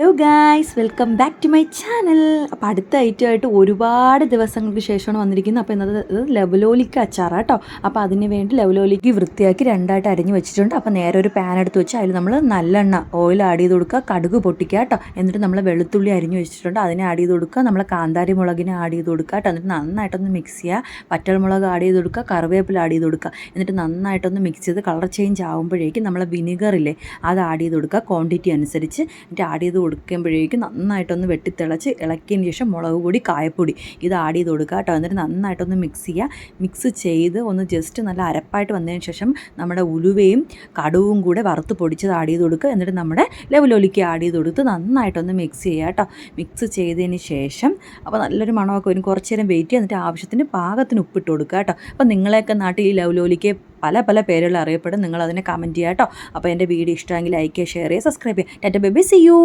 Hello guys welcome back to my channel അപ്പോൾ അടുത്ത item ആയിട്ട് ഒരുപാട് ദിവസങ്ങൾക്ക് ശേഷമാണ് വന്നിരിക്കുന്നത്. അപ്പോൾ ഇന്നത് ലെവലോലിക്ക് അച്ചാറാണ് കേട്ടോ അപ്പോൾ അതിന് വേണ്ടി ലെവലോലിക്ക് വൃത്തിയാക്കി രണ്ടായിട്ട് അരിഞ്ഞ് വെച്ചിട്ടുണ്ട്. അപ്പോൾ നേരെ ഒരു പാൻ എടുത്ത് വെച്ച് അതിൽ നമ്മൾ നല്ലെണ്ണ ഓയിൽ ആഡ് ചെയ്ത് കൊടുക്കുക കടുക് പൊട്ടിക്കുക കേട്ടോ എന്നിട്ട് നമ്മൾ വെളുത്തുള്ളി അരിഞ്ഞ് വെച്ചിട്ടുണ്ട്. അതിനെ ആഡ് ചെയ്ത് കൊടുക്കുക നമ്മൾ കാന്താരി മുളകിനെ ആഡ് ചെയ്ത് കൊടുക്കുക കേട്ടോ എന്നിട്ട് നന്നായിട്ടൊന്ന് മിക്സ് ചെയ്യുക. പറ്റൽമുളക് ആഡ് ചെയ്ത് കൊടുക്കുക കറിവേപ്പില ആഡ് ചെയ്ത് കൊടുക്കുക. എന്നിട്ട് നന്നായിട്ടൊന്ന് മിക്സ് ചെയ്ത് കളർ ചേഞ്ച് ആകുമ്പോഴേക്കും നമ്മൾ വിനിഗറില്ലേ അത് ആഡ് ചെയ്ത് കൊടുക്കുക. ക്വാണ്ടിറ്റി അനുസരിച്ച്. എന്നിട്ട് ആഡ് ചെയ്ത് കൊടുക്കുമ്പോഴേക്കും നന്നായിട്ടൊന്ന് വെട്ടിത്തിളച്ച് ഇളക്കിയതിന് ശേഷം മുളക് പൊടി കായപ്പൊടി ഇത് ആഡ് ചെയ്ത് കൊടുക്കുക കേട്ടോ. എന്നിട്ട് നന്നായിട്ടൊന്ന് മിക്സ് ചെയ്യുക. മിക്സ് ചെയ്ത് ഒന്ന് ജസ്റ്റ് നല്ല അരപ്പായിട്ട് വന്നതിന് ശേഷം നമ്മുടെ ഉലുവയും കടുവും കൂടെ വറുത്ത് പൊടിച്ചത് ആഡ് ചെയ്ത് കൊടുക്കുക. എന്നിട്ട് നമ്മുടെ ലെവലൊലിക്ക് ആഡ് ചെയ്ത് കൊടുത്ത് നന്നായിട്ടൊന്ന് മിക്സ് ചെയ്യുക കേട്ടോ. മിക്സ് ചെയ്തതിന് ശേഷം അപ്പോൾ നല്ലൊരു മണമൊക്കെ വരും. കുറച്ച് നേരം വെയിറ്റ് ചെയ്യുക. എന്നിട്ട് ആവശ്യത്തിന് പാകത്തിന് ഉപ്പിട്ട് കൊടുക്കുക കേട്ടോ. അപ്പോൾ നിങ്ങളെയൊക്കെ നാട്ടിൽ ഈ ലവലോലിക്ക് പല പല പേരുകൾ അറിയപ്പെടും. നിങ്ങൾ അതിനെ കമന്റ് ചെയ്യുക കേട്ടോ. അപ്പോൾ എന്റെ വീഡിയോ ഇഷ്ടമെങ്കിൽ ലൈക്ക് ചെയ്യുക ഷെയർ ചെയ്യുക സബ്സ്ക്രൈബ് ചെയ്യുക. Tata baby C U